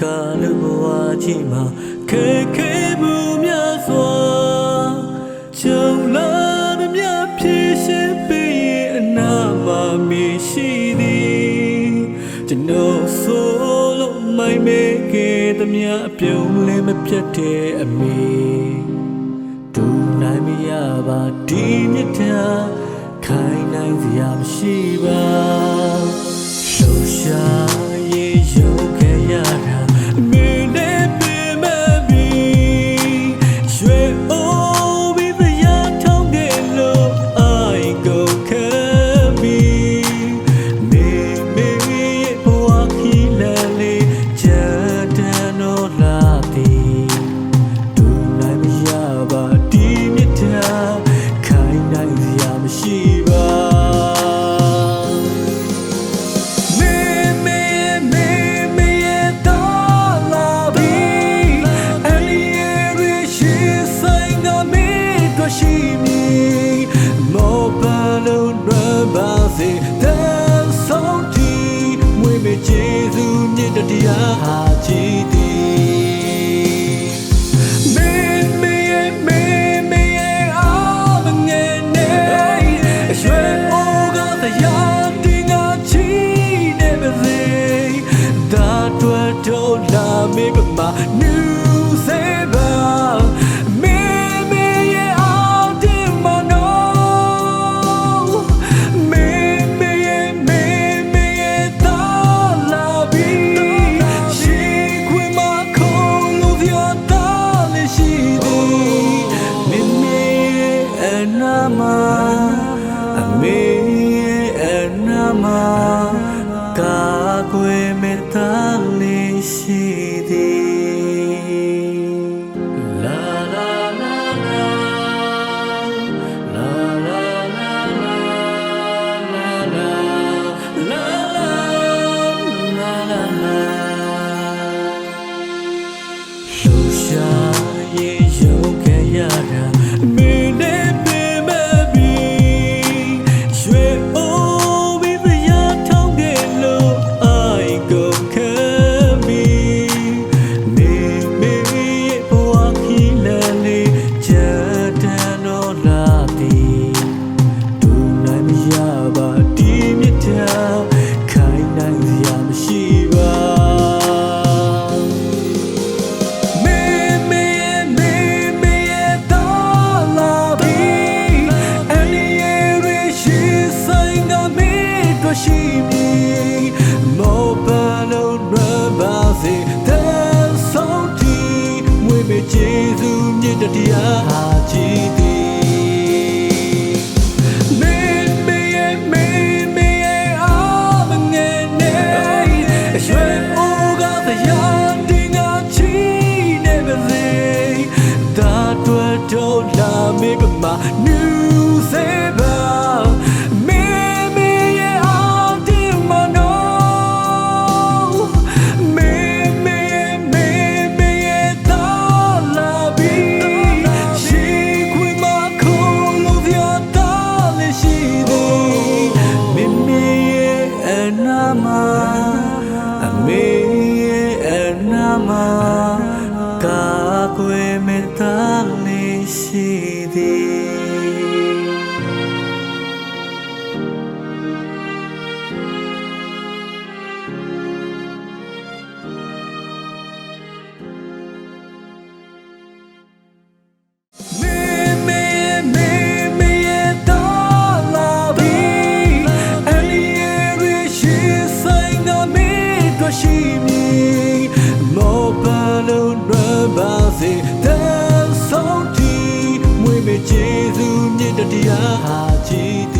ကလူဘဝကြီးမှာခဲခဲမှုများစွာကြုံလာသမျှဖြည့်ရှင်ပေးရင်အနာမှာမရှိသည်ကျွန်တော်ဆိုလို့မိုင်မဲခဲ့သမျှအပြုံးလဲမပြတ်တဲ့အမိဒူနိုင်မရပါဒီမြတ်တာခိုင်းနိုင်စရာမရှိပါ ရှိမည်မောပလုံးရပါစေတဲ့ဆုံးတီမွေးမကျေးဇူးမြင့်တရားဟာချီ တရားဟာကြည်သည်မင်းမင်းရဲ့မင်းမင်းရဲ့အမငယ်နေအရွယ်အိုးကတရားတင်ငါချီနေပါစေဒါတွေ့တော့လာမေးပါမနူး 等你洗涤 ပါစေတန်ဆုံးတီမွေးမေကျေးဇူးမြတ်တရားဟာကြည်